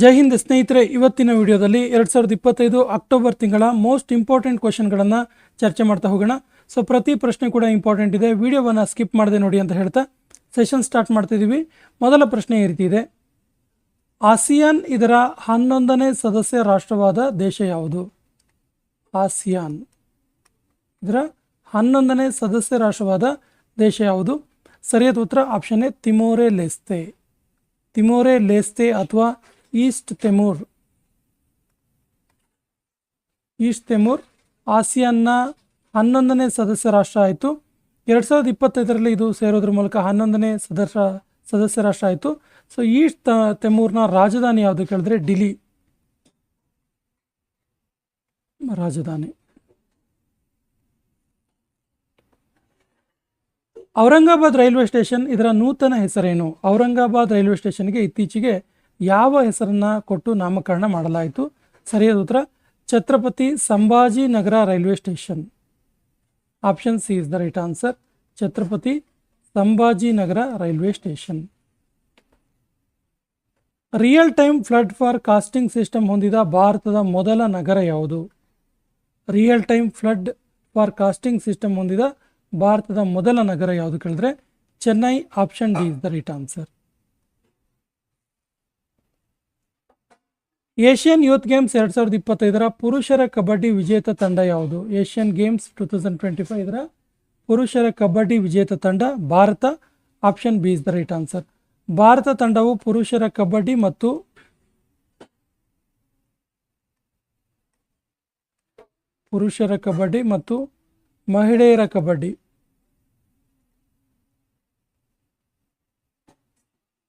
ಜೈ ಹಿಂದ್ ಸ್ನೇಹಿತರೆ, ಇವತ್ತಿನ ವಿಡಿಯೋದಲ್ಲಿ ಎರಡು ಸಾವಿರದ ಇಪ್ಪತ್ತೈದು ಅಕ್ಟೋಬರ್ ತಿಂಗಳ ಮೋಸ್ಟ್ ಇಂಪಾರ್ಟೆಂಟ್ ಕ್ವಶನ್ಗಳನ್ನು ಚರ್ಚೆ ಮಾಡ್ತಾ ಹೋಗೋಣ. ಸೊ ಪ್ರತಿ ಪ್ರಶ್ನೆ ಕೂಡ ಇಂಪಾರ್ಟೆಂಟ್ ಇದೆ. ವಿಡಿಯೋವನ್ನು ಸ್ಕಿಪ್ ಮಾಡದೆ ನೋಡಿ ಅಂತ ಹೇಳ್ತಾ ಸೆಷನ್ ಸ್ಟಾರ್ಟ್ ಮಾಡ್ತಿದ್ದೀವಿ ಮೊದಲ ಪ್ರಶ್ನೆ ಈ ರೀತಿ ಇದೆ. ಆಸಿಯಾನ್ ಇದರ ಹನ್ನೊಂದನೇ ಸದಸ್ಯ ರಾಷ್ಟ್ರವಾದ ದೇಶ ಯಾವುದು? ಆಸಿಯಾನ್ ಇದರ ಹನ್ನೊಂದನೇ ಸದಸ್ಯ ರಾಷ್ಟ್ರವಾದ ದೇಶ ಯಾವುದು? ಸರಿಯಾದ ಉತ್ತರ ಆಪ್ಷನ್ ಎ, ತಿಮೋರೆ ಲೆಸ್ತೆ. ತಿಮೋರೆ ಲೇಸ್ತೆ ಅಥವಾ ಈಸ್ಟ್ ತೆಮೂರ್. ಈಸ್ಟ್ ತೆಮೂರ್ ಆಸಿಯಾನ್ನ ಹನ್ನೊಂದನೇ ಸದಸ್ಯ ರಾಷ್ಟ್ರ ಆಯಿತು. ಎರಡು ಸಾವಿರದ ಇಪ್ಪತ್ತೈದರಲ್ಲಿ ಇದು ಸೇರೋದ್ರ ಮೂಲಕ ಹನ್ನೊಂದನೇ ಸದಸ್ಯ ಸದಸ್ಯ ರಾಷ್ಟ್ರ ಆಯಿತು. ಸೊ ಈಸ್ಟ್ ತೆಮೂರ್ನ ರಾಜಧಾನಿ ಯಾವುದು ಕೇಳಿದ್ರೆ ಡಿಲಿ ರಾಜಧಾನಿ. ಔರಂಗಾಬಾದ್ ರೈಲ್ವೆ ಸ್ಟೇಷನ್ ಇದರ ನೂತನ ಹೆಸರೇನು? ಔರಂಗಾಬಾದ್ ರೈಲ್ವೆ ಸ್ಟೇಷನ್ಗೆ ಇತ್ತೀಚೆಗೆ ಯಾವ ಹೆಸರನ್ನ ಕೊಟ್ಟು ನಾಮಕರಣ ಮಾಡಲಾಯಿತು? ಸರಿಯಾದ ಉತ್ತರ, Chhatrapati Sambhaji Nagar railway station. Option C is the right answer. Chhatrapati Sambhaji Nagar railway station. Real time flood forecasting system ಹೊಂದಿದ ಭಾರತದ ಮೊದಲ ನಗರ ಯಾವುದು? ರಿಯಲ್ time flood for casting system ಹೊಂದಿದ ಭಾರತದ ಮೊದಲ ನಗರ ಯಾವುದು ಕೇಳಿದ್ರೆ? Chennai, option D is the right answer. Asian youth games ಎರಡು ಸಾವಿರದ ಇಪ್ಪತ್ತೈದರ ಪುರುಷರ ಕಬಡ್ಡಿ ವಿಜೇತ ತಂಡ ಯಾವುದು? Asian games two thousand twenty five ಇದರ ಪುರುಷರ ಕಬಡ್ಡಿ ವಿಜೇತ ತಂಡ, Bharat. Option B is the right answer. Bharat ತಂಡವು ಪುರುಷರ ಕಬಡ್ಡಿ ಮತ್ತು ಪುರುಷರ ಕಬಡ್ಡಿ ಮತ್ತು ಮಹಿಳೆಯರ ಕಬಡ್ಡಿ.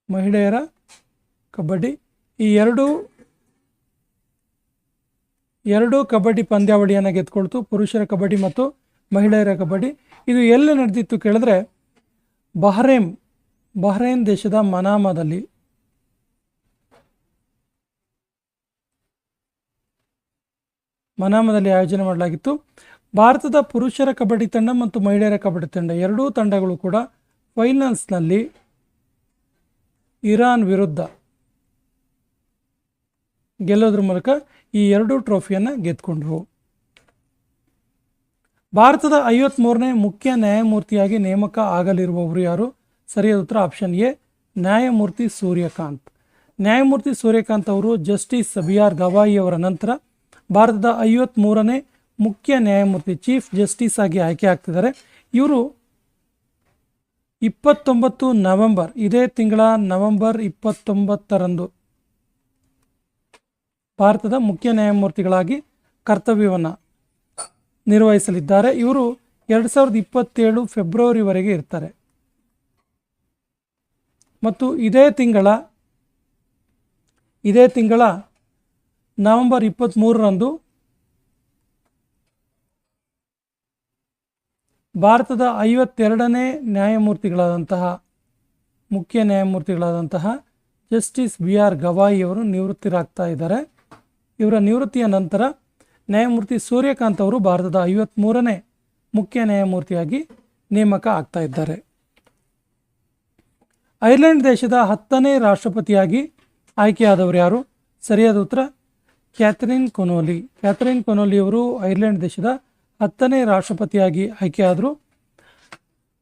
ಮಹಿಳೆಯರ ಕಬಡ್ಡಿ. ಈ ಎರಡು ಎರಡು ಕಬಡ್ಡಿ ಪಂದ್ಯಾವಳಿಯನ್ನು ಗೆದ್ಕೊಳ್ತು, ಪುರುಷರ ಕಬಡ್ಡಿ ಮತ್ತು ಮಹಿಳೆಯರ ಕಬಡ್ಡಿ. ಇದು ಎಲ್ಲಿ ನಡೆದಿತ್ತು ಕೇಳಿದ್ರೆ, ಬಹ್ರೇನ್ ಬಹ್ರೇನ್ ದೇಶದ ಮನಾಮದಲ್ಲಿ. ಮನಾಮದಲ್ಲಿ ಆಯೋಜನೆ ಮಾಡಲಾಗಿತ್ತು. ಭಾರತದ ಪುರುಷರ ಕಬಡ್ಡಿ ತಂಡ ಮತ್ತು ಮಹಿಳೆಯರ ಕಬಡ್ಡಿ ತಂಡ, ಎರಡೂ ತಂಡಗಳು ಕೂಡ ಫೈನಲ್ಸ್ನಲ್ಲಿ ಇರಾನ್ ವಿರುದ್ಧ ಗೆಲ್ಲೋದ್ರ ಮೂಲಕ ಈ ಎರಡೂ ಟ್ರೋಫಿಯನ್ನು ಗೆದ್ಕೊಂಡ್ರು. ಭಾರತದ ಐವತ್ಮೂರನೇ ಮುಖ್ಯ ನ್ಯಾಯಮೂರ್ತಿಯಾಗಿ ನೇಮಕ ಆಗಲಿರುವವರು ಯಾರು? ಸರಿಯಾದ ಉತ್ತರ ಆಪ್ಷನ್ ಎ, ನ್ಯಾಯಮೂರ್ತಿ ಸೂರ್ಯಕಾಂತ್. ನ್ಯಾಯಮೂರ್ತಿ ಸೂರ್ಯಕಾಂತ್ ಅವರು ಜಸ್ಟಿಸ್ ಬಿ ಆರ್ ಗವಾಯಿಯವರ ನಂತರ ಭಾರತದ ಐವತ್ಮೂರನೇ ಮುಖ್ಯ ನ್ಯಾಯಮೂರ್ತಿ ಚೀಫ್ ಜಸ್ಟಿಸ್ ಆಗಿ ಆಯ್ಕೆ ಆಗ್ತಿದ್ದಾರೆ. ಇವರು ಇಪ್ಪತ್ತೊಂಬತ್ತು ನವೆಂಬರ್, ಇದೇ ತಿಂಗಳ ನವೆಂಬರ್ ಇಪ್ಪತ್ತೊಂಬತ್ತರಂದು ಭಾರತದ ಮುಖ್ಯ ನ್ಯಾಯಮೂರ್ತಿಗಳಾಗಿ ಕರ್ತವ್ಯವನ್ನು ನಿರ್ವಹಿಸಲಿದ್ದಾರೆ. ಇವರು ಎರಡು ಸಾವಿರದ ಇಪ್ಪತ್ತೇಳು ಫೆಬ್ರವರಿವರೆಗೆ ಇರ್ತಾರೆ. ಮತ್ತು ಇದೇ ತಿಂಗಳ ಇದೇ ತಿಂಗಳ ನವೆಂಬರ್ ಇಪ್ಪತ್ತ್ಮೂರರಂದು ಭಾರತದ ಐವತ್ತೆರಡನೇ ನ್ಯಾಯಮೂರ್ತಿಗಳಾದಂತಹ, ಮುಖ್ಯ ನ್ಯಾಯಮೂರ್ತಿಗಳಾದಂತಹ ಜಸ್ಟಿಸ್ ಬಿ ಆರ್ ಗವಾಯಿ ಅವರು ನಿವೃತ್ತಿರಾಗ್ತಾ ಇದ್ದಾರೆ. ಇವರ ನಿವೃತ್ತಿಯ ನಂತರ ನ್ಯಾಯಮೂರ್ತಿ ಸೂರ್ಯಕಾಂತ್ ಅವರು ಭಾರತದ ಐವತ್ತ್ಮೂರನೇ ಮುಖ್ಯ ನ್ಯಾಯಮೂರ್ತಿಯಾಗಿ ನೇಮಕ ಆಗ್ತಾ ಇದ್ದಾರೆ. ಐರ್ಲೆಂಡ್ ದೇಶದ ಹತ್ತನೇ ರಾಷ್ಟ್ರಪತಿಯಾಗಿ ಆಯ್ಕೆಯಾದವರು ಯಾರು? ಸರಿಯಾದ ಉತ್ತರ, ಕ್ಯಾಥರಿನ್ ಕೊನೋಲಿ. ಕ್ಯಾಥರಿನ್ ಕೊನೋಲಿ ಅವರು ಐರ್ಲೆಂಡ್ ದೇಶದ ಹತ್ತನೇ ರಾಷ್ಟ್ರಪತಿಯಾಗಿ ಆಯ್ಕೆಯಾದರು.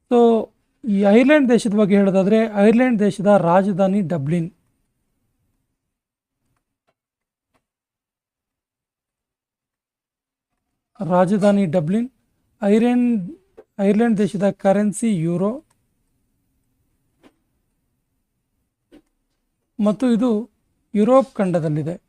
ಸೊ ಈ ಐರ್ಲೆಂಡ್ ದೇಶದ ಬಗ್ಗೆ ಹೇಳೋದಾದರೆ, ಐರ್ಲೆಂಡ್ ದೇಶದ ರಾಜಧಾನಿ ಡಬ್ಲಿನ್. ರಾಜಧಾನಿ ಡಬ್ಲಿನ್ ಐರ್ಲೆಂಡ್ ಐರ್ಲೆಂಡ್ ದೇಶದ ಕರೆನ್ಸಿ ಯೂರೋ. ಮತ್ತು ಇದು ಯುರೋಪ್ ಖಂಡದಲ್ಲಿದೆ.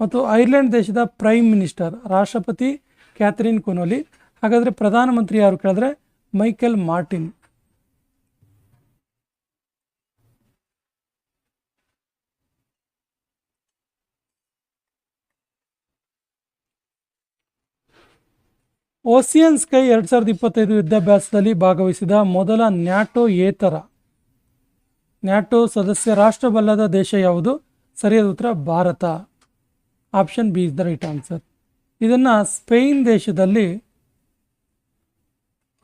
ಮತ್ತು ಐರ್ಲೆಂಡ್ ದೇಶದ ಪ್ರೈಮ್ ಮಿನಿಸ್ಟರ್, ರಾಷ್ಟ್ರಪತಿ ಕ್ಯಾಥರಿನ್ ಕೊನೋಲಿ. ಹಾಗಾದರೆ ಪ್ರಧಾನಮಂತ್ರಿ ಯಾರು ಕೇಳಿದ್ರೆ? Michael Martin. ಓಸಿಯನ್ ಸ್ಕೈ ಎರಡು ಸಾವಿರದ ಇಪ್ಪತ್ತೈದು ಯುದ್ಧಾಭ್ಯಾಸದಲ್ಲಿ ಭಾಗವಹಿಸಿದ ಮೊದಲ ನ್ಯಾಟೋ ಏತರ. ನ್ಯಾಟೋ ಸದಸ್ಯ ರಾಷ್ಟ್ರವಲ್ಲದ ದೇಶ ಯಾವುದು? ಸರಿಯಾದ ಉತ್ತರ Bharat. Option B is the right answer. ಇದನ್ನು ಸ್ಪೇನ್ ದೇಶದಲ್ಲಿ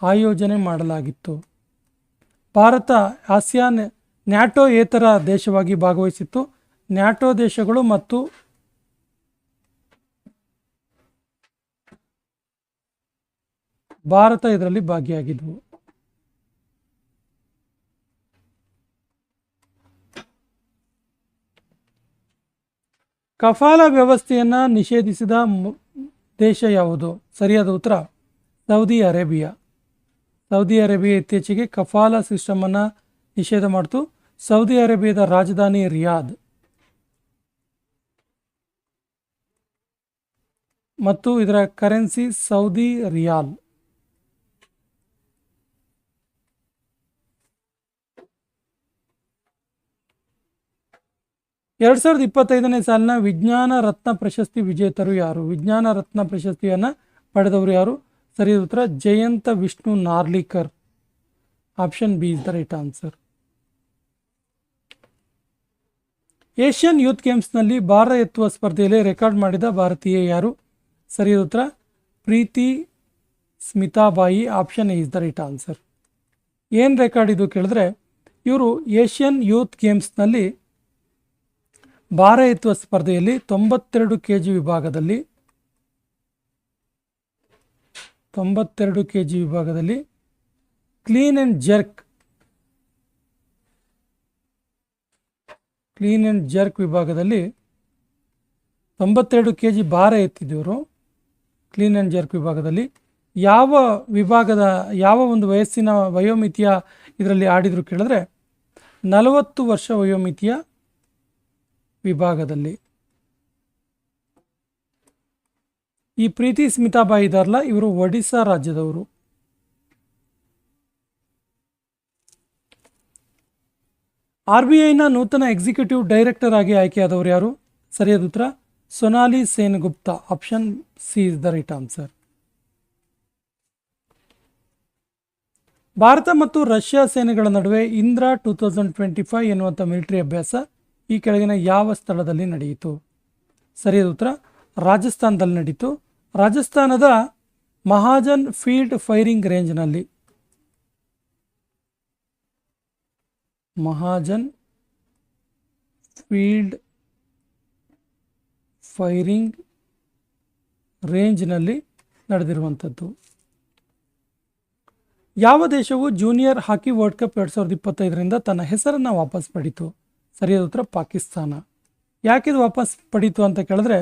ಆಯೋಜನೆ ಮಾಡಲಾಗಿತ್ತು. ಭಾರತ ಆಸಿಯಾನ್ ನ್ಯಾಟೋ ಏತರ ದೇಶವಾಗಿ ಭಾಗವಹಿಸಿತ್ತು. ನ್ಯಾಟೋ ದೇಶಗಳು ಮತ್ತು ಭಾರತ ಇದರಲ್ಲಿ ಭಾಗಿಯಾಗಿದ್ವು. ಕಫಾಲ ವ್ಯವಸ್ಥೆಯನ್ನು ನಿಷೇಧಿಸಿದ ದೇಶ ಯಾವುದು? ಸರಿಯಾದ ಉತ್ತರ, ಸೌದಿ ಅರೇಬಿಯಾ. ಸೌದಿ ಅರೇಬಿಯಾ ಇತ್ತೀಚೆಗೆ ಕಫಾಲ ಸಿಸ್ಟಮನ್ನು ನಿಷೇಧ ಮಾಡಿತು. ಸೌದಿ ಅರೇಬಿಯಾದ ರಾಜಧಾನಿ ರಿಯಾದ್. ಮತ್ತು ಇದರ ಕರೆನ್ಸಿ ಸೌದಿ ರಿಯಾಲ್. ಎರಡ್ ಸಾವಿರದ ಇಪ್ಪತ್ತೈದನೇ ಸಾಲಿನ ವಿಜ್ಞಾನ ರತ್ನ ಪ್ರಶಸ್ತಿ ವಿಜೇತರು ಯಾರು? ವಿಜ್ಞಾನ ರತ್ನ ಪ್ರಶಸ್ತಿಯನ್ನ ಪಡೆದವರು ಯಾರು? ಸರಿ ಉತ್ತರ, Jayant Vishnu Narlikar. Option B is the right answer. Asian youth ಗೇಮ್ಸ್ನಲ್ಲಿ ಭಾರ ಎತ್ತುವ ಸ್ಪರ್ಧೆಯಲ್ಲಿ ರೆಕಾರ್ಡ್ ಮಾಡಿದ ಭಾರತೀಯ ಯಾರು? ಸರಿ ಉತ್ತರ, Preeti Smitabai. Option A is the right answer. ಏನು ರೆಕಾರ್ಡ್ ಇದು ಕೇಳಿದ್ರೆ, ಇವರು ಏಷ್ಯನ್ ಯೂತ್ ಗೇಮ್ಸ್ನಲ್ಲಿ ಭಾರ ಎತ್ತುವ ಸ್ಪರ್ಧೆಯಲ್ಲಿ ತೊಂಬತ್ತೆರಡು ಕೆ ಜಿ ವಿಭಾಗದಲ್ಲಿ, ತೊಂಬತ್ತೆರಡು ಕೆ ಜಿ ವಿಭಾಗದಲ್ಲಿ clean and jerk, clean and jerk ವಿಭಾಗದಲ್ಲಿ ತೊಂಬತ್ತೆರಡು ಕೆ ಜಿ ಭಾರ ಎತ್ತಿದ್ದವರು ಕ್ಲೀನ್ ಆ್ಯಂಡ್ ಜರ್ಕ್ ವಿಭಾಗದಲ್ಲಿ ಯಾವ ವಿಭಾಗದ, ಯಾವ ಒಂದು ವಯಸ್ಸಿನ ವಯೋಮಿತಿಯ ಇದರಲ್ಲಿ ಆಡಿದರು ಕೇಳಿದ್ರೆ ನಲವತ್ತು ವರ್ಷ ವಯೋಮಿತಿಯ ವಿಭಾಗದಲ್ಲಿ. ಈ ಪ್ರೀತಿ ಸ್ಮಿತಾಬಾಯಿ ಇದಾರಲ್ಲ ಇವರು ಒಡಿಸ್ಸಾ ರಾಜ್ಯದವರು. ಆರ್ ಬಿ ಐನ ನೂತನ ಎಕ್ಸಿಕ್ಯೂಟಿವ್ ಡೈರೆಕ್ಟರ್ ಆಗಿ ಆಯ್ಕೆಯಾದವರು ಯಾರು? ಸರಿಯಾದ ಉತ್ತರ, Sonali Sen Gupta option C is the right answer. Bharat ಮತ್ತು ರಷ್ಯಾ ಸೇನೆಗಳ ನಡುವೆ Indra two thousand twenty five ಎನ್ನುವಂಥ ಮಿಲಿಟರಿ ಅಭ್ಯಾಸ ಈ ಕೆಳಗಿನ ಯಾವ ಸ್ಥಳದಲ್ಲಿ ನಡೆಯಿತು? ಸರಿಯಾದ ಉತ್ತರ. ರಾಜಸ್ಥಾನದಲ್ಲಿ ನಡೀತು. ರಾಜಸ್ಥಾನದ ಮಹಾಜನ್ ಫೀಲ್ಡ್ ಫೈರಿಂಗ್ ರೇಂಜ್ನಲ್ಲಿ. ಮಹಾಜನ್ ಫೀಲ್ಡ್ ಫೈರಿಂಗ್ ರೇಂಜ್ನಲ್ಲಿ ನಡೆದಿರುವಂಥದ್ದು. ಯಾವ ದೇಶವು ಜೂನಿಯರ್ ಹಾಕಿ ವರ್ಲ್ಡ್ ಕಪ್ ಎರಡು ಸಾವಿರದ ಇಪ್ಪತ್ತೈದರಿಂದ ತನ್ನ ಹೆಸರನ್ನು ವಾಪಸ್ ಪಡೀತು ಸರಿಯಾದ ಉತ್ತರ ಪಾಕಿಸ್ತಾನ. ಯಾಕಿದು ವಾಪಸ್ ಪಡೀತು ಅಂತ ಕೇಳಿದ್ರೆ,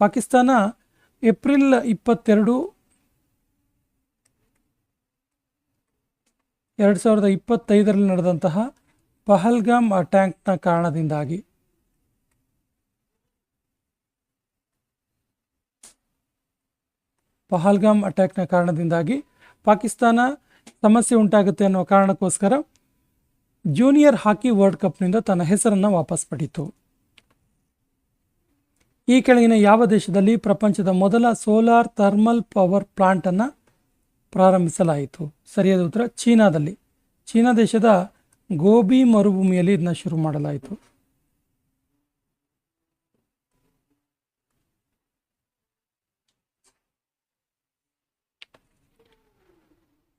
ಪಾಕಿಸ್ತಾನ ಏಪ್ರಿಲ್ ಇಪ್ಪತ್ತೆರಡು ಎರಡು ಸಾವಿರದ ಇಪ್ಪತ್ತೈದರಲ್ಲಿ ನಡೆದಂತಹ ಪಹಲ್ಗಾಮ್ ಅಟ್ಯಾಂಕ್ನ ಕಾರಣದಿಂದಾಗಿ. ಪಹಲ್ಗಾಮ್ ಅಟ್ಯಾಕ್ನ ಕಾರಣದಿಂದಾಗಿ ಪಾಕಿಸ್ತಾನ ಸಮಸ್ಯೆ ಉಂಟಾಗುತ್ತೆ ಅನ್ನೋ ಕಾರಣಕ್ಕೋಸ್ಕರ ಜೂನಿಯರ್ ಹಾಕಿ ವರ್ಲ್ಡ್ ಕಪ್ನಿಂದ ತನ್ನ ಹೆಸರನ್ನು ವಾಪಸ್ ಪಡಿತು. ಈ ಕೆಳಗಿನ ಯಾವ ದೇಶದಲ್ಲಿ ಪ್ರಪಂಚದ ಮೊದಲ ಸೋಲಾರ್ ಥರ್ಮಲ್ ಪವರ್ ಪ್ಲಾಂಟನ್ನು ಪ್ರಾರಂಭಿಸಲಾಯಿತು? ಸರಿಯಾದ ಉತ್ತರ ಚೀನಾದಲ್ಲಿ. ಚೀನಾ ದೇಶದ ಗೋಬಿ ಮರುಭೂಮಿಯಲ್ಲಿ ಇದನ್ನ ಶುರು ಮಾಡಲಾಯಿತು.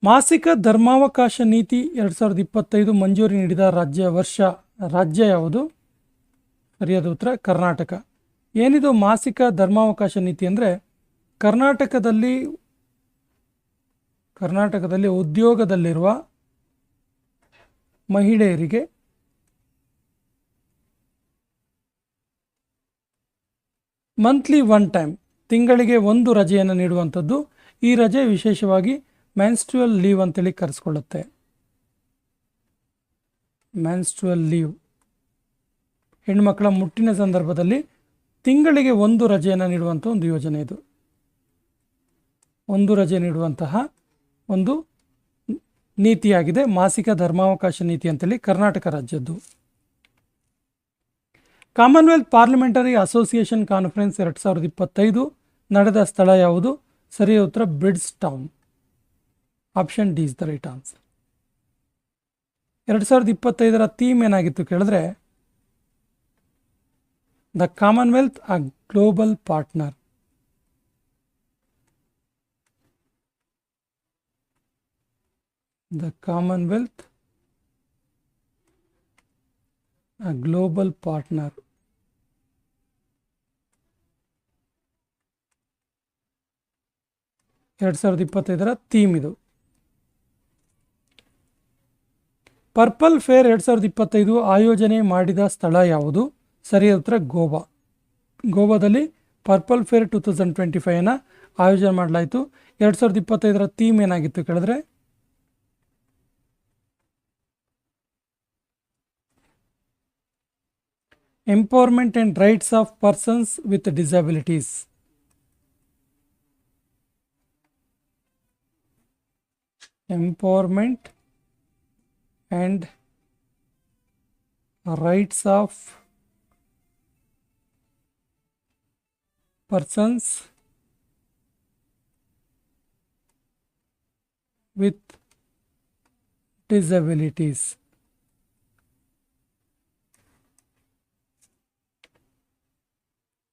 ಮಾಸಿಕ ಧರ್ಮಾವಕಾಶ ನೀತಿ ಎರಡು ಸಾವಿರದ ಇಪ್ಪತ್ತೈದು ಮಂಜೂರಿ ನೀಡಿದ ರಾಜ್ಯ ವರ್ಷ, ರಾಜ್ಯ ಯಾವುದು? ಸರಿಯಾದ ಉತ್ತರ, ಕರ್ನಾಟಕ. ಏನಿದು ಮಾಸಿಕ ಧರ್ಮಾವಕಾಶ ನೀತಿ ಅಂದರೆ? ಕರ್ನಾಟಕದಲ್ಲಿ ಕರ್ನಾಟಕದಲ್ಲಿ ಉದ್ಯೋಗದಲ್ಲಿರುವ ಮಹಿಳೆಯರಿಗೆ ಮಂತ್ಲಿ ಒನ್ ಟೈಮ್ ತಿಂಗಳಿಗೆ ಒಂದು ರಜೆಯನ್ನು ನೀಡುವಂಥದ್ದು. ಈ ರಜೆ ವಿಶೇಷವಾಗಿ ಮೆನ್ಸ್ಟ್ರುವಲ್ ಲೀವ್ ಅಂತೇಳಿ ಕರೆಸ್ಕೊಳ್ಳುತ್ತೆ. ಮೆನ್ಸ್ಟ್ರುವಲ್ ಲೀವ್ ಹೆಣ್ಮಕ್ಳ ಮುಟ್ಟಿನ ಸಂದರ್ಭದಲ್ಲಿ ತಿಂಗಳಿಗೆ ಒಂದು ರಜೆಯನ್ನು ನೀಡುವಂಥ ಒಂದು ಯೋಜನೆ ಇದು. ಒಂದು ರಜೆ ನೀಡುವಂತಹ ಒಂದು ನೀತಿಯಾಗಿದೆ. ಮಾಸಿಕ ಧರ್ಮಾವಕಾಶ ನೀತಿ ಅಂತೇಳಿ ಕರ್ನಾಟಕ ರಾಜ್ಯದ್ದು. ಕಾಮನ್ವೆಲ್ತ್ ಪಾರ್ಲಿಮೆಂಟರಿ ಅಸೋಸಿಯೇಷನ್ ಕಾನ್ಫರೆನ್ಸ್ ಎರಡು ಸಾವಿರದ ಇಪ್ಪತ್ತೈದು ನಡೆದ ಸ್ಥಳ ಯಾವುದು? ಸರಿಯ ಉತ್ತರ Bridgetown. Option D is the right answer ಎರಡು ಸಾವಿರದ ಇಪ್ಪತ್ತೈದರ ಥೀಮ್ ಏನಾಗಿತ್ತು ಕೇಳಿದ್ರೆ the Commonwealth a global partner the Commonwealth a global partner ಎರಡು ಸಾವಿರದ ಇಪ್ಪತ್ತೈದರ ಥೀಮ್ ಇದು. ಪರ್ಪಲ್ ಫೇರ್ ಎರಡು ಸಾವಿರದ ಇಪ್ಪತ್ತೈದು ಆಯೋಜನೆ ಮಾಡಿದ ಸ್ಥಳ ಯಾವುದು? ಸರಿಯಾದ ಉತ್ತರ, ಗೋವಾ. ಗೋವಾದಲ್ಲಿ purple fair two thousand twenty ಫೈವ್ನ ಆಯೋಜನೆ ಮಾಡಲಾಯಿತು. ಎರಡು ಸಾವಿರದ ಇಪ್ಪತ್ತೈದರ ಥೀಮ್ ಏನಾಗಿತ್ತು ಕೇಳಿದ್ರೆ? Empowerment and rights of persons with disabilities empowerment and rights of persons with disabilities.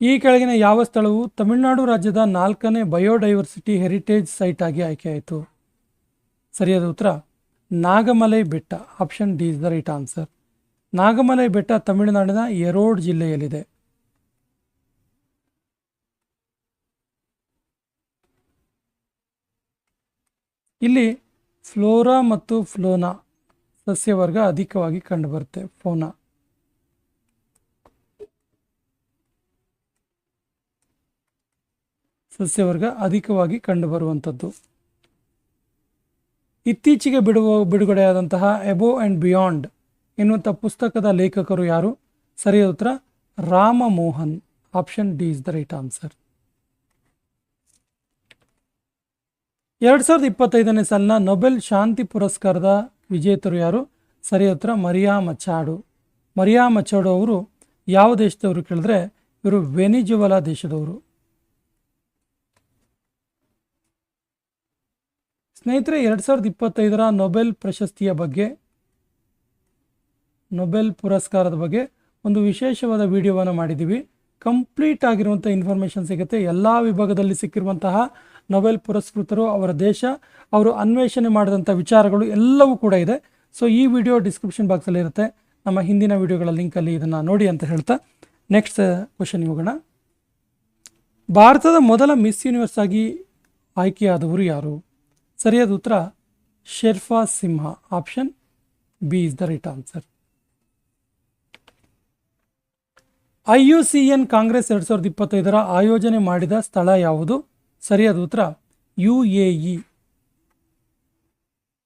ಈ ಕೆಳಗಿನ ಯಾವ ಸ್ಥಳವು ತಮಿಳುನಾಡು ರಾಜ್ಯದ ನಾಲ್ಕನೇ ಬಯೋಡೈವರ್ಸಿಟಿ ಹೆರಿಟೇಜ್ ಸೈಟ್ ಆಗಿ ಆಯ್ಕೆಯಾಯಿತು ಸರಿಯಾದ ಉತ್ತರ ನಾಗಮಲೈ ಬೆಟ್ಟ option D is the right answer Nagamalai ಬೆಟ್ಟ ತಮಿಳುನಾಡಿನ ಎರೋಡ್ ಜಿಲ್ಲೆಯಲ್ಲಿದೆ. ಇಲ್ಲಿ ಫ್ಲೋರಾ ಮತ್ತು ಫ್ಲೋನಾ ಸಸ್ಯವರ್ಗ ಅಧಿಕವಾಗಿ ಕಂಡುಬರುತ್ತೆ, ಫೋನಾ. ಸಸ್ಯವರ್ಗ ಅಧಿಕವಾಗಿ ಕಂಡುಬರುವಂಥದ್ದು. ಇತ್ತೀಚೆಗೆ ಬಿಡುವ ಬಿಡುಗಡೆಯಾದಂತಹ ಎಬೋ ಆ್ಯಂಡ್ ಬಿಯಾಂಡ್ ಎನ್ನುವಂಥ ಪುಸ್ತಕದ ಲೇಖಕರು ಯಾರು? ಸರಿಯಾದ ಉತ್ತರ, Rammohan. Option D is the right answer ಎರಡು ಸಾವಿರದ ಇಪ್ಪತ್ತೈದನೇ ಸಾಲಿನ ನೊಬೆಲ್ ಶಾಂತಿ ಪುರಸ್ಕಾರದ ವಿಜೇತರು ಯಾರು? ಸರಿಯಾದ ಉತ್ತರ, ಮರಿಯಾ ಮಚಾಡು. ಮರಿಯಾ ಮಚಾಡು ಅವರು ಯಾವ ದೇಶದವರು ಕೇಳಿದ್ರೆ ಇವರು ವೆನಿಜುವಲಾ ದೇಶದವರು. ಸ್ನೇಹಿತರೆ, ಎರಡು ಸಾವಿರದ ಇಪ್ಪತ್ತೈದರ ನೊಬೆಲ್ ಪ್ರಶಸ್ತಿಯ ಬಗ್ಗೆ, ನೊಬೆಲ್ ಪುರಸ್ಕಾರದ ಬಗ್ಗೆ ಒಂದು ವಿಶೇಷವಾದ ವಿಡಿಯೋವನ್ನು ಮಾಡಿದ್ದೀವಿ. ಕಂಪ್ಲೀಟ್ ಆಗಿರುವಂಥ ಇನ್ಫಾರ್ಮೇಷನ್ ಸಿಗುತ್ತೆ. ಎಲ್ಲ ವಿಭಾಗದಲ್ಲಿ ಸಿಕ್ಕಿರುವಂತಹ ನೊಬೆಲ್ ಪುರಸ್ಕೃತರು ಅವರ ದೇಶ, ಅವರು ಅನ್ವೇಷಣೆ ಮಾಡಿದಂಥ ವಿಚಾರಗಳು ಎಲ್ಲವೂ ಕೂಡ ಇದೆ. ಸೊ ಈ ವಿಡಿಯೋ ಡಿಸ್ಕ್ರಿಪ್ಷನ್ ಬಾಕ್ಸಲ್ಲಿ ಇರುತ್ತೆ. ನಮ್ಮ ಹಿಂದಿನ ವಿಡಿಯೋಗಳ ಲಿಂಕಲ್ಲಿ ಇದನ್ನು ನೋಡಿ ಅಂತ ಹೇಳ್ತಾ ನೆಕ್ಸ್ಟ್ ಕ್ವಶನ್ ಹೋಗೋಣ. ಭಾರತದ ಮೊದಲ ಮಿಸ್ ಯೂನಿವರ್ಸ್ ಆಗಿ ಆಯ್ಕೆಯಾದವರು ಯಾರು? ಸರಿಯಾದ ಉತ್ತರ, Sherpa Simha. Option B is the right answer I U C N Congress ಎರಡು ಸಾವಿರದ ಇಪ್ಪತ್ತೈದರ ಆಯೋಜನೆ ಮಾಡಿದ ಸ್ಥಳ ಯಾವುದು? ಸರಿಯಾದ ಉತ್ತರ ಯು ಎ ಇ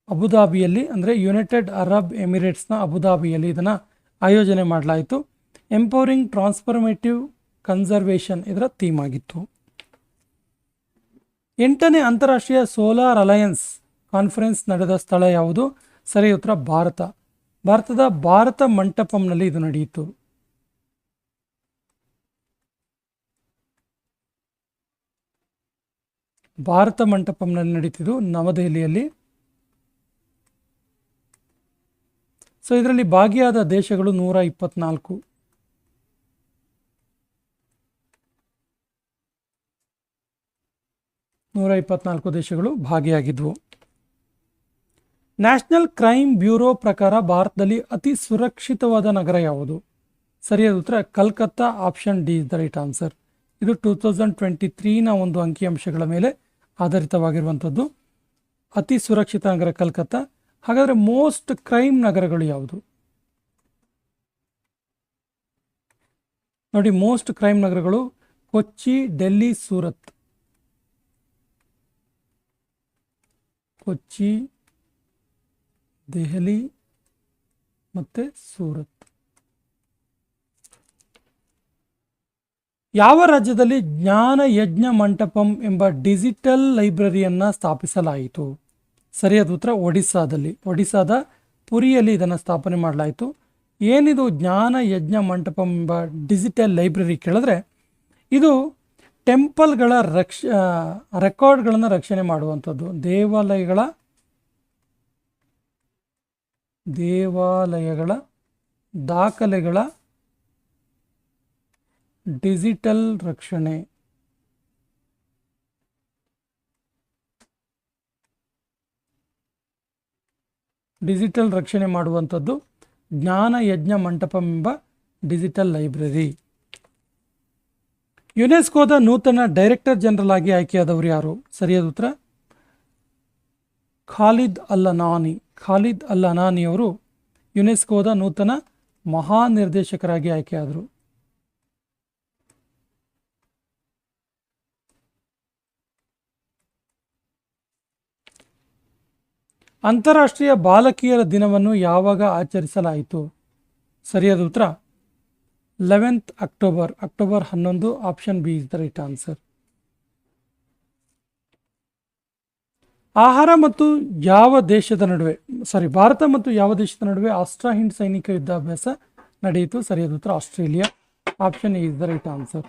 ಅಬುದಾಬಿಯಲ್ಲಿ, ಅಂದರೆ ಯುನೈಟೆಡ್ ಅರಬ್ ಎಮಿರೇಟ್ಸ್ನ ಅಬುದಾಬಿಯಲ್ಲಿ ಇದನ್ನು ಆಯೋಜನೆ ಮಾಡಲಾಯಿತು. ಎಂಪವರಿಂಗ್ ಟ್ರಾನ್ಸ್ಫರ್ಮೇಟಿವ್ ಕನ್ಸರ್ವೇಷನ್ ಇದರ ಥೀಮ್ ಆಗಿತ್ತು. ಎಂಟನೇ ಅಂತಾರಾಷ್ಟ್ರೀಯ ಸೋಲಾರ್ ಅಲಯನ್ಸ್ ಕಾನ್ಫರೆನ್ಸ್ ನಡೆದ ಸ್ಥಳ ಯಾವುದು? ಸರಿ ಉತ್ತರ, ಭಾರತ. ಭಾರತದ ಭಾರತ ಮಂಟಪಂನಲ್ಲಿ ಇದು ನಡೆಯಿತು. ಭಾರತ ಮಂಟಪಂನಲ್ಲಿ ನಡೀತಿದ್ದು ನವದೆಹಲಿಯಲ್ಲಿ. ಸೊ, ಇದರಲ್ಲಿ ಭಾಗಿಯಾದ ದೇಶಗಳು ನೂರ ಇಪ್ಪತ್ನಾಲ್ಕು. ನೂರ ಇಪ್ಪತ್ನಾಲ್ಕು ದೇಶಗಳು ಭಾಗಿಯಾಗಿದ್ವು. ನ್ಯಾಷನಲ್ ಕ್ರೈಮ್ ಬ್ಯೂರೋ ಪ್ರಕಾರ ಭಾರತದಲ್ಲಿ ಅತಿ ಸುರಕ್ಷಿತವಾದ ನಗರ ಯಾವುದು? ಸರಿಯಾದ ಉತ್ತರ Calcutta, option D is the right answer. ಇದು ಟೂ ತೌಸಂಡ್ ಟ್ವೆಂಟಿ ತ್ರೀನ ಒಂದು ಅಂಕಿಅಂಶಗಳ ಮೇಲೆ ಆಧಾರಿತವಾಗಿರುವಂಥದ್ದು. ಅತಿ ಸುರಕ್ಷಿತ ನಗರ ಕಲ್ಕತ್ತಾ. ಹಾಗಾದರೆ ಮೋಸ್ಟ್ ಕ್ರೈಮ್ ನಗರಗಳು ಯಾವುದು? ನೋಡಿ, ಮೋಸ್ಟ್ ಕ್ರೈಮ್ ನಗರಗಳು ಕೊಚ್ಚಿ, ಡೆಲ್ಲಿ, ಸೂರತ್. ಕೊಚ್ಚಿ, ದೆಹಲಿ ಮತ್ತು ಸೂರತ್. ಯಾವ ರಾಜ್ಯದಲ್ಲಿ ಜ್ಞಾನ ಯಜ್ಞ ಮಂಟಪಂ ಎಂಬ ಡಿಜಿಟಲ್ ಲೈಬ್ರರಿಯನ್ನು ಸ್ಥಾಪಿಸಲಾಯಿತು? ಸರಿಯಾದ ಉತ್ತರ, ಒಡಿಸ್ಸಾದಲ್ಲಿ. ಒಡಿಸ್ಸಾದ ಪುರಿಯಲ್ಲಿ ಇದನ್ನು ಸ್ಥಾಪನೆ ಮಾಡಲಾಯಿತು. ಏನಿದು ಜ್ಞಾನ ಯಜ್ಞ ಮಂಟಪಂ ಎಂಬ ಡಿಜಿಟಲ್ ಲೈಬ್ರರಿ ಕೇಳಿದ್ರೆ, ಇದು ಟೆಂಪಲ್ಗಳ ರಕ್ಷ ರೆಕಾರ್ಡ್ಗಳನ್ನು ರಕ್ಷಣೆ ಮಾಡುವಂಥದ್ದು. ದೇವಾಲಯಗಳ ದೇವಾಲಯಗಳ ದಾಖಲೆಗಳ ಡಿಜಿಟಲ್ ರಕ್ಷಣೆ. ಡಿಜಿಟಲ್ ರಕ್ಷಣೆ ಮಾಡುವಂಥದ್ದು. ಜ್ಞಾನ ಯಜ್ಞ ಮಂಟಪ ಎಂಬ ಡಿಜಿಟಲ್ ಲೈಬ್ರರಿ. ಯುನೆಸ್ಕೋದ ನೂತನ ಡೈರೆಕ್ಟರ್ ಜನರಲ್ ಆಗಿ ಆಯ್ಕೆಯಾದವರು ಯಾರು? ಸರಿಯಾದ ಉತ್ತರ? ಖಾಲಿದ್ ಅಲ್ ಅನಾನಿ ಖಾಲಿದ್ ಅಲ್ ಅನಾನಿ ಅವರು ಯುನೆಸ್ಕೋದ ನೂತನ ಮಹಾನಿರ್ದೇಶಕರಾಗಿ ಆಯ್ಕೆಯಾದರು. ಅಂತಾರಾಷ್ಟ್ರೀಯ ಬಾಲಕಿಯರ ದಿನವನ್ನು ಯಾವಾಗ ಆಚರಿಸಲಾಯಿತು? ಸರಿಯಾದ ಉತ್ತರ? ಲೆವೆಂತ್ ಅಕ್ಟೋಬರ್ ಅಕ್ಟೋಬರ್ ಹನ್ನೊಂದು option B is the right answer ಆಹಾರ ಮತ್ತು ಯಾವ ದೇಶದ ನಡುವೆ ಸಾರಿ ಭಾರತ ಮತ್ತು ಯಾವ ದೇಶದ ನಡುವೆ ಆಸ್ಟ್ರಾ ಹಿಂಡ್ ಸೈನಿಕ ಯುದ್ಧಾಭ್ಯಾಸ ನಡೆಯಿತು? ಸರಿಯಾದ ಉತ್ತರ Australia. Option is the right answer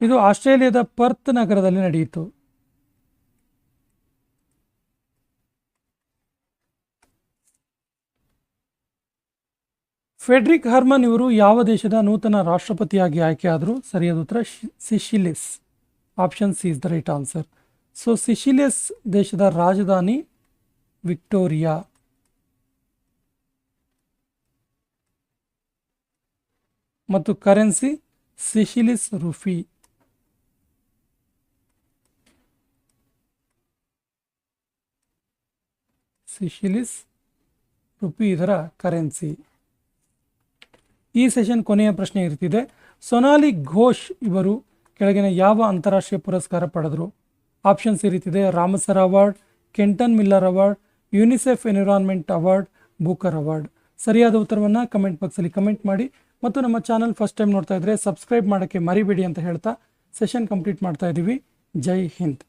ಇದು ಆಸ್ಟ್ರೇಲಿಯಾದ ಪರ್ತ್ ನಗರದಲ್ಲಿ ನಡೆಯಿತು. ಫೆಡ್ರಿಕ್ ಹರ್ಮನ್ ಇವರು ಯಾವ ದೇಶದ ನೂತನ ರಾಷ್ಟ್ರಪತಿಯಾಗಿ ಆಯ್ಕೆಯಾದರು ಸರಿಯಾದ ಉತ್ತರ Seychelles. Option C is the right answer so Seychelles ದೇಶದ ರಾಜಧಾನಿ ವಿಕ್ಟೋರಿಯಾ. ಮತ್ತು currency Seychelles rupee. Seychelles rupee ಇದರ ಕರೆನ್ಸಿ. ಈ ಸೆಷನ್ ಕೊನೆಯ ಪ್ರಶ್ನೆ ಇರ್ತಿದೆ. ಸೊನಾಲಿ ಘೋಷ್ ಇವರು ಕೆಳಗಿನ ಯಾವ ಅಂತಾರಾಷ್ಟ್ರೀಯ ಪುರಸ್ಕಾರ ಪಡೆದರು? Options ಇರುತ್ತಿದೆ Ramsar award, Kenton Miller award, UNICEF environment award, Booker award. ಸರಿಯಾದ ಉತ್ತರವನ್ನು ಕಮೆಂಟ್ ಬಾಕ್ಸಲ್ಲಿ ಕಮೆಂಟ್ ಮಾಡಿ ಮತ್ತು ನಮ್ಮ ಚಾನಲ್ ಫಸ್ಟ್ ಟೈಮ್ ನೋಡ್ತಾ ಇದ್ರೆ ಸಬ್ಸ್ಕ್ರೈಬ್ ಮಾಡೋಕ್ಕೆ ಮರಿಬೇಡಿ ಅಂತ ಹೇಳ್ತಾ ಸೆಷನ್ ಕಂಪ್ಲೀಟ್ ಮಾಡ್ತಾ ಇದ್ದೀವಿ ಜೈ ಹಿಂದ್.